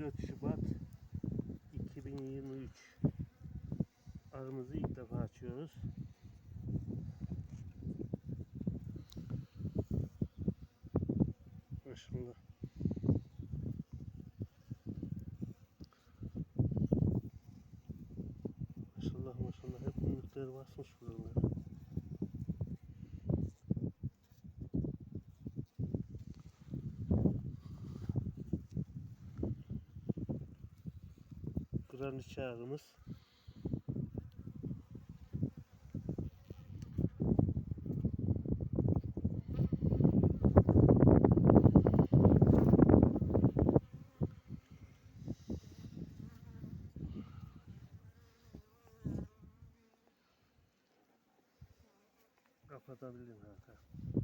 14 Şubat 2023 Arımızı ilk defa açıyoruz. Maşallah. Maşallah maşallah hep münlükleri basmış buralara. Graniçe ağımız. Kapatabilirim Hakan.